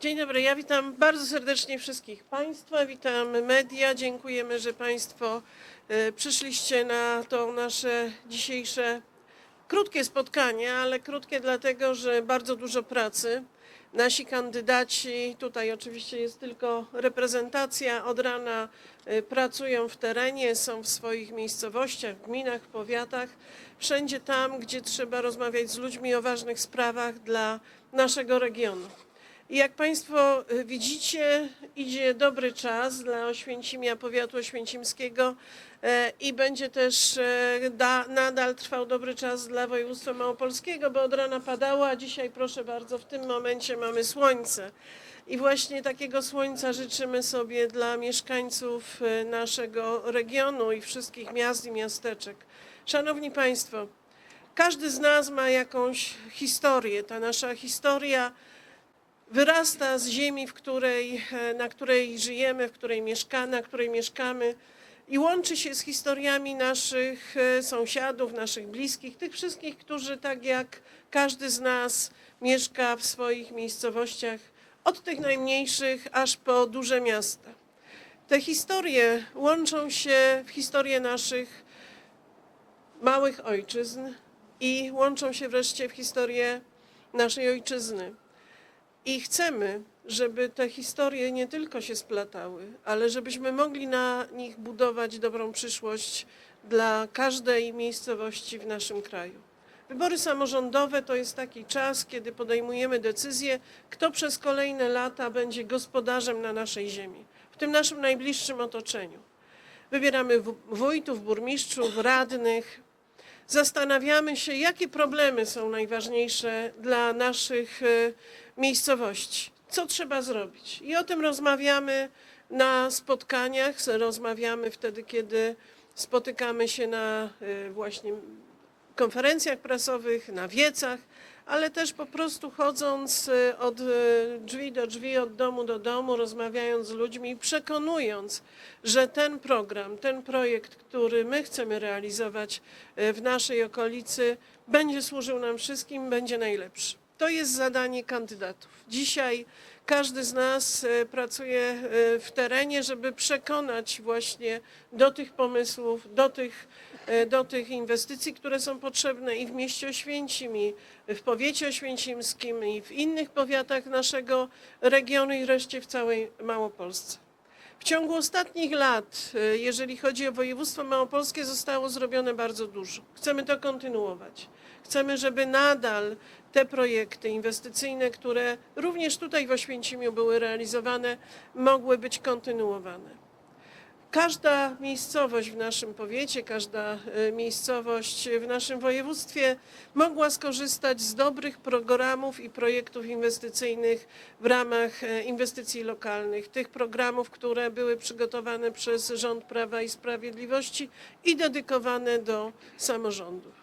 Dzień dobry, ja witam bardzo serdecznie wszystkich Państwa, witam media. Dziękujemy, że Państwo e, przyszliście na to nasze dzisiejsze krótkie spotkanie, ale krótkie dlatego, że bardzo dużo pracy. Nasi kandydaci, tutaj oczywiście jest tylko reprezentacja, od rana e, pracują w terenie, są w swoich miejscowościach, gminach, powiatach, wszędzie tam, gdzie trzeba rozmawiać z ludźmi o ważnych sprawach dla naszego regionu. I jak Państwo y, widzicie, idzie dobry czas dla Oświęcimia, powiatu oświęcimskiego e, i będzie też e, da, nadal trwał dobry czas dla województwa małopolskiego, bo od rana padało, a dzisiaj proszę bardzo, w tym momencie mamy słońce. I właśnie takiego słońca życzymy sobie dla mieszkańców e, naszego regionu i wszystkich miast i miasteczek. Szanowni Państwo, każdy z nas ma jakąś historię. Ta nasza historia wyrasta z ziemi, w której, e, na której żyjemy, w której mieszkamy, na której mieszkamy i łączy się z historiami naszych e, sąsiadów, naszych bliskich, tych wszystkich, którzy tak jak każdy z nas mieszka w swoich miejscowościach, od tych najmniejszych aż po duże miasta. Te historie łączą się w historię naszych małych ojczyzn i łączą się wreszcie w historię naszej ojczyzny. I chcemy, żeby te historie nie tylko się splatały, ale żebyśmy mogli na nich budować dobrą przyszłość dla każdej miejscowości w naszym kraju. Wybory samorządowe to jest taki czas, kiedy podejmujemy decyzję, kto przez kolejne lata będzie gospodarzem na naszej ziemi, w tym naszym najbliższym otoczeniu. Wybieramy wójtów, burmistrzów, radnych, zastanawiamy się, jakie problemy są najważniejsze dla naszych e, miejscowości, co trzeba zrobić. I o tym rozmawiamy na spotkaniach, rozmawiamy wtedy, kiedy spotykamy się na e, właśnie konferencjach prasowych, na wiecach, ale też po prostu chodząc e, od e, drzwi do drzwi, od domu do domu, rozmawiając z ludźmi, przekonując, że ten program, ten projekt, który my chcemy realizować e, w naszej okolicy, będzie służył nam wszystkim, będzie najlepszy. To jest zadanie kandydatów. Dzisiaj każdy z nas e, pracuje e, w terenie, żeby przekonać właśnie do tych pomysłów, do tych, e, do tych inwestycji, które są potrzebne i w mieście Oświęcim, i w powiecie oświęcimskim, i w innych powiatach naszego regionu i wreszcie w całej Małopolsce. W ciągu ostatnich lat, e, jeżeli chodzi o województwo małopolskie, zostało zrobione bardzo dużo. Chcemy to kontynuować. Chcemy, żeby nadal te projekty inwestycyjne, które również tutaj w Oświęcimiu były realizowane, mogły być kontynuowane. Każda miejscowość w naszym powiecie, każda e, miejscowość w naszym województwie mogła skorzystać z dobrych programów i projektów inwestycyjnych w ramach e, inwestycji lokalnych, tych programów, które były przygotowane przez rząd Prawa i Sprawiedliwości i dedykowane do samorządów.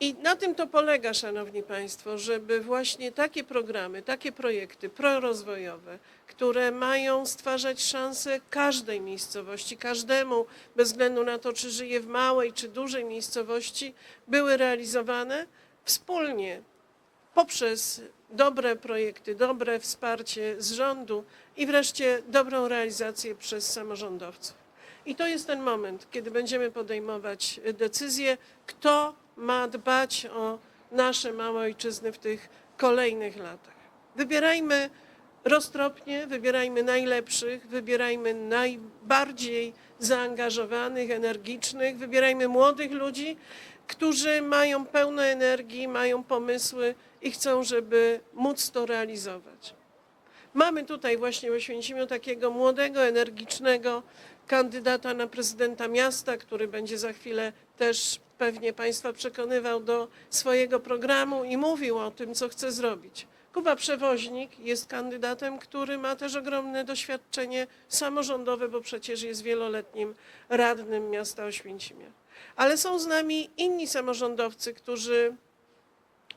I na tym to polega, Szanowni Państwo, żeby właśnie takie programy, takie projekty prorozwojowe, które mają stwarzać szanse każdej miejscowości, każdemu, bez względu na to, czy żyje w małej czy dużej miejscowości, były realizowane wspólnie poprzez dobre projekty, dobre wsparcie z rządu i wreszcie dobrą realizację przez samorządowców. I to jest ten moment, kiedy będziemy podejmować decyzje, kto ma dbać o nasze małe ojczyzny w tych kolejnych latach. Wybierajmy roztropnie, wybierajmy najlepszych, wybierajmy najbardziej zaangażowanych, energicznych, wybierajmy młodych ludzi, którzy mają pełno energii, mają pomysły i chcą, żeby móc to realizować. Mamy tutaj właśnie w Oświęcimiu takiego młodego, energicznego kandydata na prezydenta miasta, który będzie za chwilę też pewnie Państwa przekonywał do swojego programu i mówił o tym, co chce zrobić. Kuba Przewoźnik jest kandydatem, który ma też ogromne doświadczenie samorządowe, bo przecież jest wieloletnim radnym miasta Oświęcimia. Ale są z nami inni samorządowcy, którzy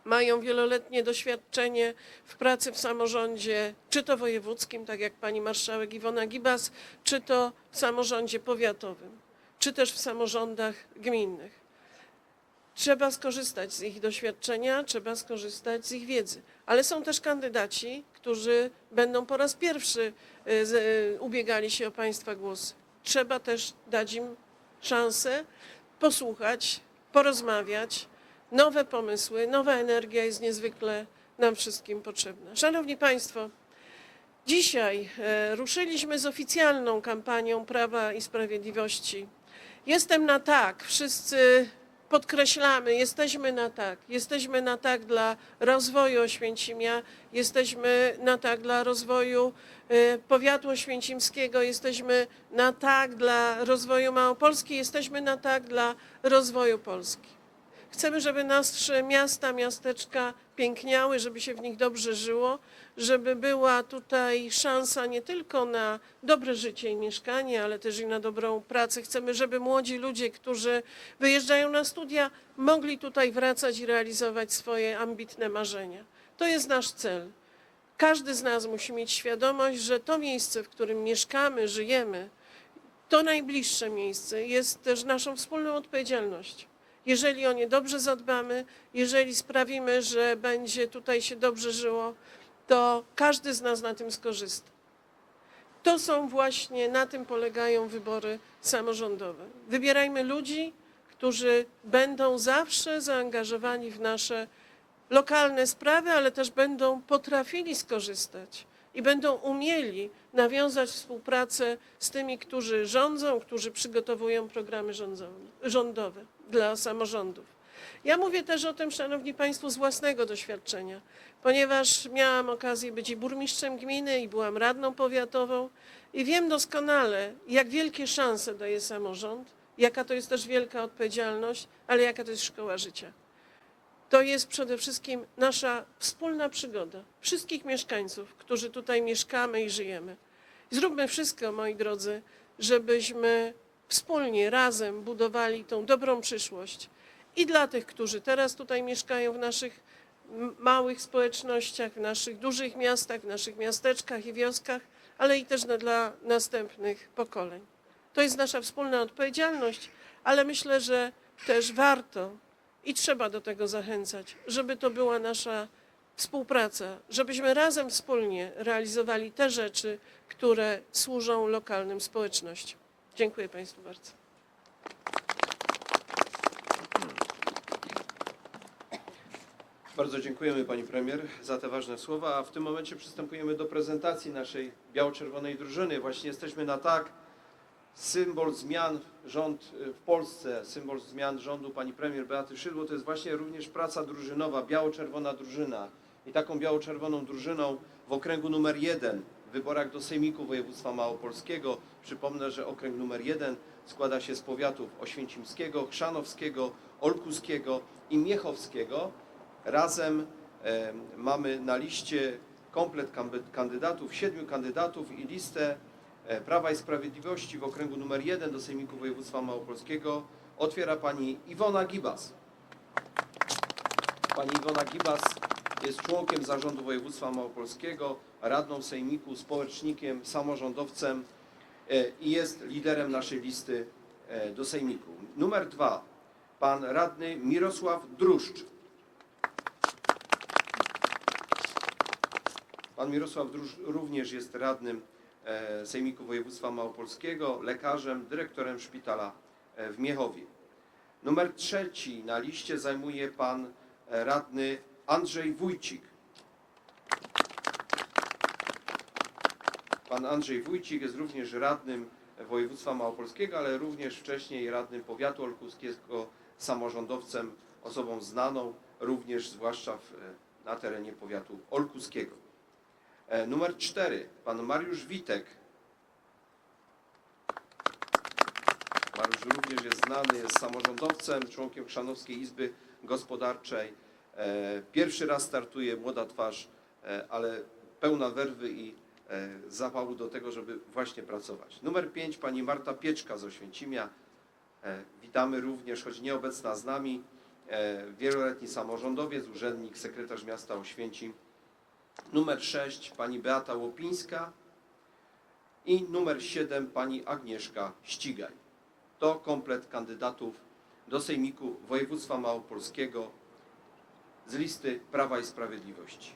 mają wieloletnie doświadczenie w pracy w samorządzie, czy to wojewódzkim, tak jak pani marszałek Iwona Gibas, czy to w samorządzie powiatowym, czy też w samorządach gminnych. Trzeba skorzystać z ich doświadczenia, trzeba skorzystać z ich wiedzy. Ale są też kandydaci, którzy będą po raz pierwszy z- y, ubiegali się o Państwa głosy. Trzeba też dać im szansę posłuchać, porozmawiać. Nowe pomysły, nowa energia jest niezwykle nam wszystkim potrzebna. Szanowni Państwo, dzisiaj e, ruszyliśmy z oficjalną kampanią Prawa i Sprawiedliwości. Jestem na tak, wszyscy podkreślamy, jesteśmy na tak. Jesteśmy na tak dla rozwoju Oświęcimia, jesteśmy na tak dla rozwoju e, powiatu oświęcimskiego, jesteśmy na tak dla rozwoju Małopolski, jesteśmy na tak dla rozwoju Polski. Chcemy, żeby nasze miasta, miasteczka piękniały, żeby się w nich dobrze żyło, żeby była tutaj szansa nie tylko na dobre życie i mieszkanie, ale też i na dobrą pracę. Chcemy, żeby młodzi ludzie, którzy wyjeżdżają na studia, mogli tutaj wracać i realizować swoje ambitne marzenia. To jest nasz cel. Każdy z nas musi mieć świadomość, że to miejsce, w którym mieszkamy, żyjemy, to najbliższe miejsce jest też naszą wspólną odpowiedzialnością. Jeżeli o nie dobrze zadbamy, jeżeli sprawimy, że będzie tutaj się dobrze żyło, to każdy z nas na tym skorzysta. To są właśnie, na tym polegają wybory samorządowe. Wybierajmy ludzi, którzy będą zawsze zaangażowani w nasze lokalne sprawy, ale też będą potrafili skorzystać i będą umieli nawiązać współpracę z tymi, którzy rządzą, którzy przygotowują programy rządowe dla samorządów. Ja mówię też o tym, Szanowni Państwo, z własnego doświadczenia, ponieważ miałam okazję być i burmistrzem gminy, i byłam radną powiatową i wiem doskonale, jak wielkie szanse daje samorząd, jaka to jest też wielka odpowiedzialność, ale jaka to jest szkoła życia. To jest przede wszystkim nasza wspólna przygoda wszystkich mieszkańców, którzy tutaj mieszkamy i żyjemy. Zróbmy wszystko, moi drodzy, żebyśmy wspólnie, razem budowali tą dobrą przyszłość i dla tych, którzy teraz tutaj mieszkają w naszych małych społecznościach, w naszych dużych miastach, w naszych miasteczkach i wioskach, ale i też dla następnych pokoleń. To jest nasza wspólna odpowiedzialność, ale myślę, że też warto i trzeba do tego zachęcać, żeby to była nasza współpraca, żebyśmy razem wspólnie realizowali te rzeczy, które służą lokalnym społecznościom. Dziękuję Państwu bardzo. Bardzo dziękujemy Pani Premier za te ważne słowa, a w tym momencie przystępujemy do prezentacji naszej biało-czerwonej drużyny. Właśnie jesteśmy na tak, symbol zmian rząd y, w Polsce, symbol zmian rządu Pani Premier Beaty Szydło, to jest właśnie również praca drużynowa, biało-czerwona drużyna. I taką biało-czerwoną drużyną w okręgu numer jeden w wyborach do Sejmiku Województwa Małopolskiego. Przypomnę, że okręg numer jeden składa się z powiatów oświęcimskiego, chrzanowskiego, olkuskiego i miechowskiego. Razem e, mamy na liście komplet kandydatów, siedmiu kandydatów i listę Prawa i Sprawiedliwości w okręgu numer 1 do Sejmiku Województwa Małopolskiego otwiera pani Iwona Gibas. Pani Iwona Gibas jest członkiem zarządu województwa małopolskiego, radną sejmiku, społecznikiem, samorządowcem e, i jest liderem naszej listy e, do sejmiku. Numer dwa, pan radny Mirosław Druszcz. Pan Mirosław Drusz również jest radnym e, Sejmiku Województwa Małopolskiego, lekarzem, dyrektorem szpitala e, w Miechowie. Numer trzeci na liście zajmuje pan e, radny Andrzej Wójcik. Pan Andrzej Wójcik jest również radnym województwa małopolskiego, ale również wcześniej radnym powiatu olkuskiego, samorządowcem, osobą znaną również zwłaszcza w, e, na terenie powiatu olkuskiego. E, Numer cztery, pan Mariusz Witek. Mariusz również jest znany, jest samorządowcem, członkiem Chrzanowskiej Izby Gospodarczej. E, Pierwszy raz startuje młoda twarz, e, ale pełna werwy i zapału do tego, żeby właśnie pracować. Numer pięć, pani Marta Pieczka z Oświęcimia. Witamy również, choć nieobecna z nami, wieloletni samorządowiec, urzędnik, sekretarz miasta Oświęcim. Numer 6 pani Beata Łopińska i numer 7 pani Agnieszka Ścigaj. To komplet kandydatów do Sejmiku Województwa Małopolskiego z listy Prawa i Sprawiedliwości.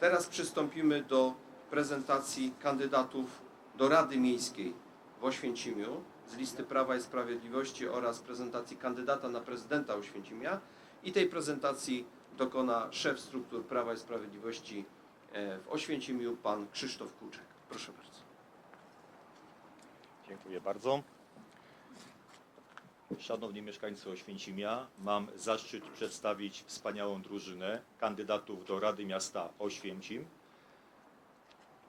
Teraz przystąpimy do prezentacji kandydatów do Rady Miejskiej w Oświęcimiu z listy Prawa i Sprawiedliwości oraz prezentacji kandydata na prezydenta Oświęcimia i tej prezentacji dokona szef struktur Prawa i Sprawiedliwości e, w Oświęcimiu, pan Krzysztof Kuczek. Proszę bardzo. Dziękuję bardzo. Szanowni mieszkańcy Oświęcimia, mam zaszczyt przedstawić wspaniałą drużynę kandydatów do Rady Miasta Oświęcim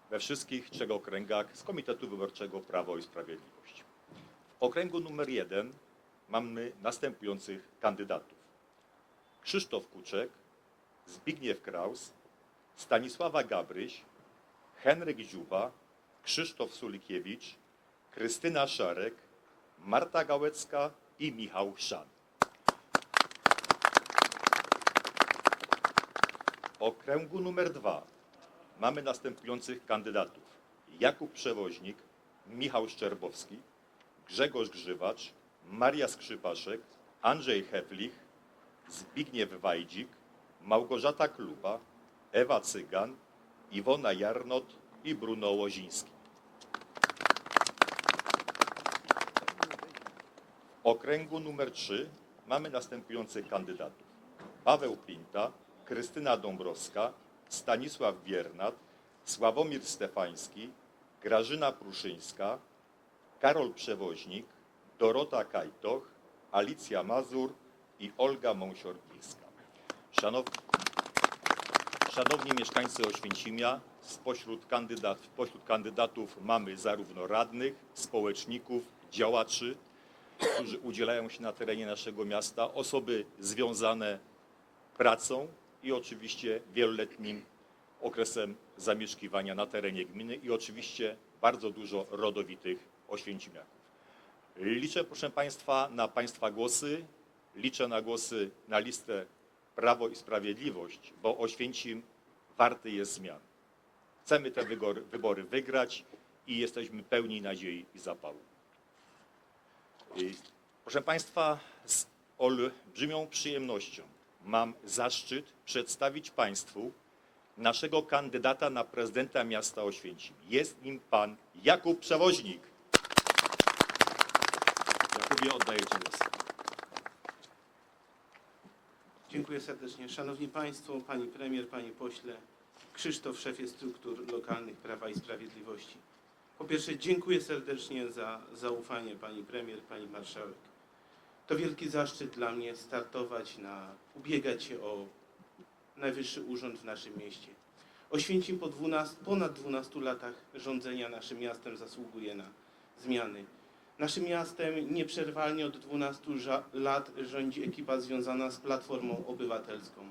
we wszystkich trzech okręgach z Komitetu Wyborczego Prawo i Sprawiedliwość. W okręgu numer jeden mamy następujących kandydatów. Krzysztof Kuczek, Zbigniew Kraus, Stanisława Gabryś, Henryk Dziuba, Krzysztof Sulikiewicz, Krystyna Szarek, Marta Gałecka i Michał Szan. Okręgu numer dwa mamy następujących kandydatów. Jakub Przewoźnik, Michał Szczerbowski, Grzegorz Grzywacz, Maria Skrzypaszek, Andrzej Heflich, Zbigniew Wajdzik, Małgorzata Kluba, Ewa Cygan, Iwona Jarnot i Bruno Łoziński. W okręgu numer 3 mamy następujących kandydatów. Paweł Pinta, Krystyna Dąbrowska, Stanisław Biernat, Sławomir Stefański, Grażyna Pruszyńska, Karol Przewoźnik, Dorota Kajtoch, Alicja Mazur i Olga Mąsiorkiska. Szanow... Szanowni mieszkańcy Oświęcimia, spośród, kandydat, spośród kandydatów mamy zarówno radnych, społeczników, działaczy, którzy udzielają się na terenie naszego miasta, osoby związane pracą i oczywiście wieloletnim okresem zamieszkiwania na terenie gminy i oczywiście bardzo dużo rodowitych oświęcimiaków. Liczę, proszę Państwa, na Państwa głosy, liczę na głosy na listę Prawo i Sprawiedliwość, bo Oświęcim warty jest zmian. Chcemy te wybory wygrać i jesteśmy pełni nadziei i zapału. Proszę Państwa, z olbrzymią przyjemnością mam zaszczyt przedstawić Państwu naszego kandydata na prezydenta miasta Oświęcim. Jest nim pan Jakub Przewoźnik. Jakubie, oddaję Ci głos. Dziękuję serdecznie. Szanowni Państwo, Pani Premier, Panie Pośle, Krzysztof, szefie struktur lokalnych Prawa i Sprawiedliwości. Po pierwsze, dziękuję serdecznie za zaufanie Pani Premier, Pani Marszałek. To wielki zaszczyt dla mnie startować na, ubiegać się o najwyższy urząd w naszym mieście. Oświęcim po 12, ponad 12 latach rządzenia naszym miastem zasługuje na zmiany. Naszym miastem nieprzerwalnie od 12 ża- lat rządzi ekipa związana z Platformą Obywatelską.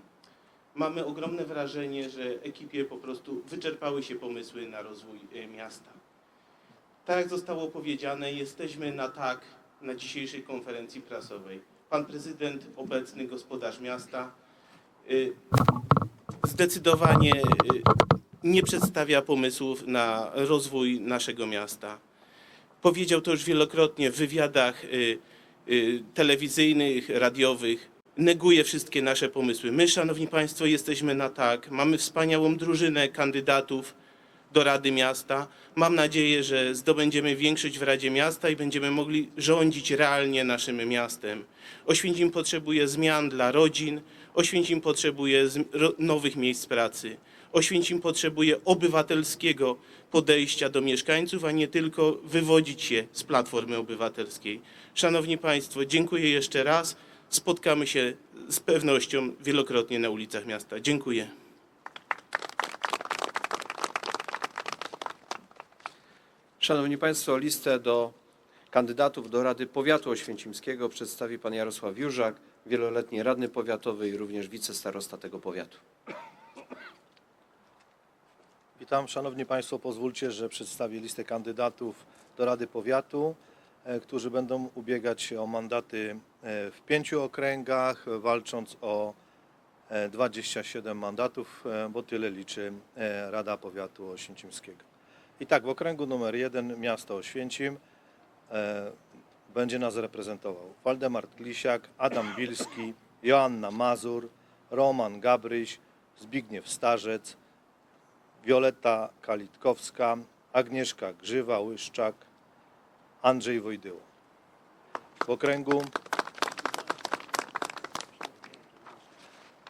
Mamy ogromne wrażenie, że ekipie po prostu wyczerpały się pomysły na rozwój e, miasta. Tak jak zostało powiedziane, jesteśmy na tak na dzisiejszej konferencji prasowej. Pan prezydent, obecny gospodarz miasta, y, zdecydowanie y, nie przedstawia pomysłów na rozwój naszego miasta. Powiedział to już wielokrotnie w wywiadach y, y, telewizyjnych, radiowych. Neguje wszystkie nasze pomysły. My, szanowni państwo, jesteśmy na tak. Mamy wspaniałą drużynę kandydatów do Rady Miasta. Mam nadzieję, że zdobędziemy większość w Radzie Miasta i będziemy mogli rządzić realnie naszym miastem. Oświęcim potrzebuje zmian dla rodzin. Oświęcim potrzebuje nowych miejsc pracy. Oświęcim potrzebuje obywatelskiego podejścia do mieszkańców, a nie tylko wywodzić się z Platformy Obywatelskiej. Szanowni Państwo, dziękuję jeszcze raz. Spotkamy się z pewnością wielokrotnie na ulicach miasta. Dziękuję. Szanowni Państwo, listę do kandydatów do Rady Powiatu Oświęcimskiego przedstawi pan Jarosław Jurzak, wieloletni radny powiatowy i również wicestarosta tego powiatu. Witam, Szanowni Państwo. Pozwólcie, że przedstawię listę kandydatów do Rady Powiatu, e, którzy będą ubiegać się o mandaty e, w pięciu okręgach, walcząc o e, 27 mandatów, e, bo tyle liczy Rada Powiatu Oświęcimskiego. I tak, w okręgu numer jeden miasto Oświęcim będzie nas reprezentował Waldemar Klisiak, Adam Bilski, Joanna Mazur, Roman Gabryś, Zbigniew Starzec, Wioletta Kalitkowska, Agnieszka Grzywa-Łyszczak, Andrzej Wojdyło. W okręgu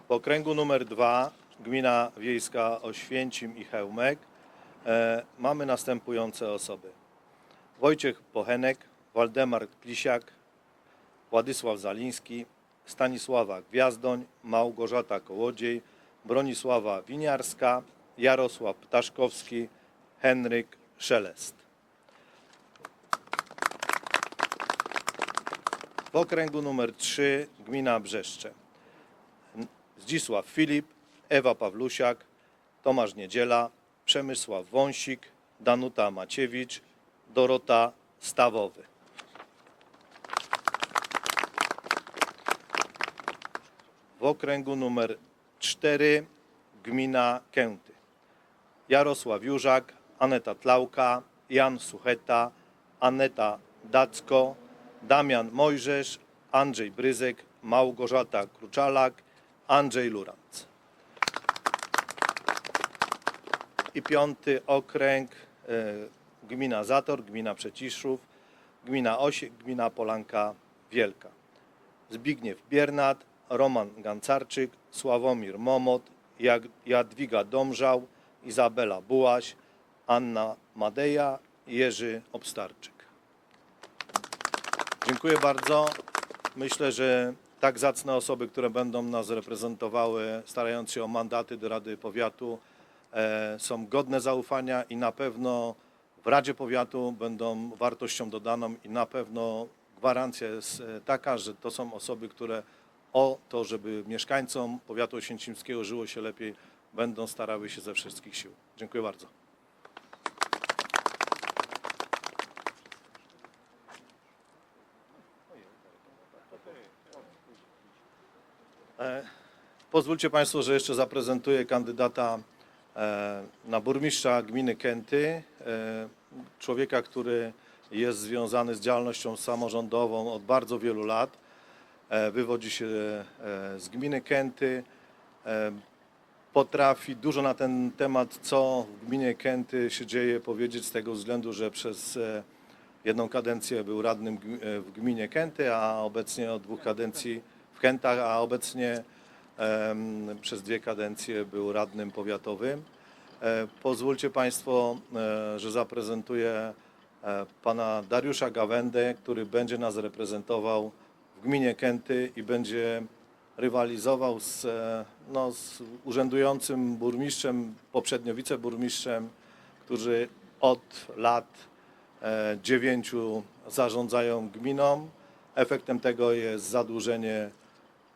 w okręgu numer dwa, gmina wiejska Oświęcim i Chełmek, e, mamy następujące osoby. Wojciech Pochenek, Waldemar Klisiak, Władysław Zaliński, Stanisława Gwiazdoń, Małgorzata Kołodziej, Bronisława Winiarska, Jarosław Ptaszkowski, Henryk Szelest. W okręgu numer 3 gmina Brzeszcze. Zdzisław Filip, Ewa Pawlusiak, Tomasz Niedziela, Przemysław Wąsik, Danuta Maciewicz, Dorota Stawowy. W okręgu numer 4 gmina Kęty. Jarosław Jurzak, Aneta Tlauka, Jan Sucheta, Aneta Dacko, Damian Mojżesz, Andrzej Bryzek, Małgorzata Kruczalak, Andrzej Luranc. I piąty okręg, e, gmina Zator, gmina Przeciszów, gmina Osiek, gmina Polanka Wielka. Zbigniew Biernat, Roman Gancarczyk, Sławomir Momot, Jadwiga Domżał, Izabela Bułaś, Anna Madeja, Jerzy Obstarczyk. Dziękuję bardzo. Myślę, że tak zacne osoby, które będą nas reprezentowały, starając się o mandaty do Rady Powiatu, e, są godne zaufania i na pewno w Radzie Powiatu będą wartością dodaną i na pewno gwarancja jest e, taka, że to są osoby, które o to, żeby mieszkańcom powiatu oświęcimskiego żyło się lepiej, będą starały się ze wszystkich sił. Dziękuję bardzo. E, Pozwólcie Państwo, że jeszcze zaprezentuję kandydata e, na burmistrza gminy Kęty. e, Człowieka, który jest związany z działalnością samorządową od bardzo wielu lat. Wywodzi się z gminy Kęty. Potrafi dużo na ten temat, co w gminie Kęty się dzieje, powiedzieć z tego względu, że przez e, jedną kadencję był radnym e, w gminie Kęty, a obecnie od dwóch kadencji w Kętach, a obecnie przez dwie kadencje był radnym powiatowym. E, Pozwólcie Państwo, że zaprezentuję pana Dariusza Gawędę, który będzie nas reprezentował w gminie Kęty i będzie rywalizował z, no, z urzędującym burmistrzem, poprzednio wiceburmistrzem, którzy od lat e, dziewięciu zarządzają gminą. Efektem tego jest zadłużenie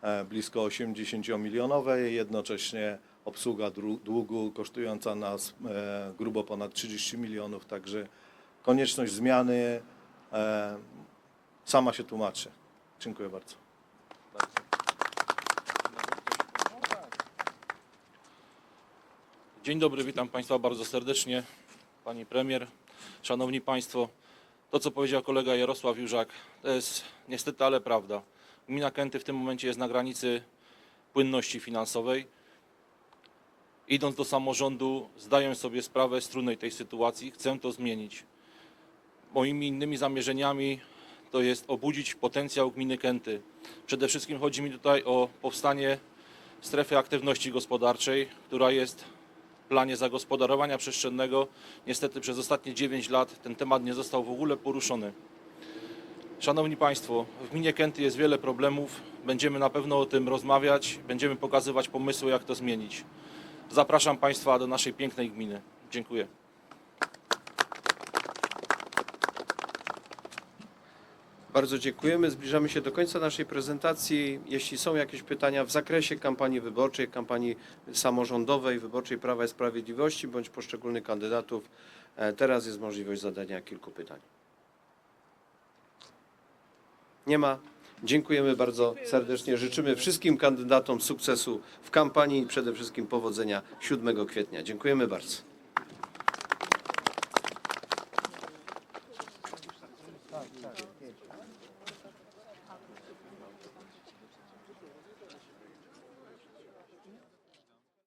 e, blisko 80-milionowe, jednocześnie obsługa długu kosztująca nas e, grubo ponad 30 milionów, także konieczność zmiany sama się tłumaczy. Dziękuję bardzo. Dzień dobry, witam Państwa bardzo serdecznie. Pani premier, szanowni Państwo, to co powiedział kolega Jarosław Jurzak, to jest niestety, ale prawda. Gmina Kęty w tym momencie jest na granicy płynności finansowej. Idąc do samorządu, zdaję sobie sprawę z trudnej tej sytuacji, chcę to zmienić. Moimi innymi zamierzeniami to jest obudzić potencjał gminy Kęty. Przede wszystkim chodzi mi tutaj o powstanie strefy aktywności gospodarczej, która jest planie zagospodarowania przestrzennego. Niestety przez ostatnie 9 lat ten temat nie został w ogóle poruszony. Szanowni Państwo, w gminie Kęty jest wiele problemów. Będziemy na pewno o tym rozmawiać, będziemy pokazywać pomysły, jak to zmienić. Zapraszam Państwa do naszej pięknej gminy. Dziękuję. Bardzo dziękujemy. Zbliżamy się do końca naszej prezentacji. Jeśli są jakieś pytania w zakresie kampanii wyborczej, kampanii samorządowej, wyborczej Prawa i Sprawiedliwości bądź poszczególnych kandydatów, e, teraz jest możliwość zadania kilku pytań. Nie ma. Dziękujemy bardzo serdecznie. Życzymy wszystkim kandydatom sukcesu w kampanii i przede wszystkim powodzenia 7 kwietnia. Dziękujemy bardzo.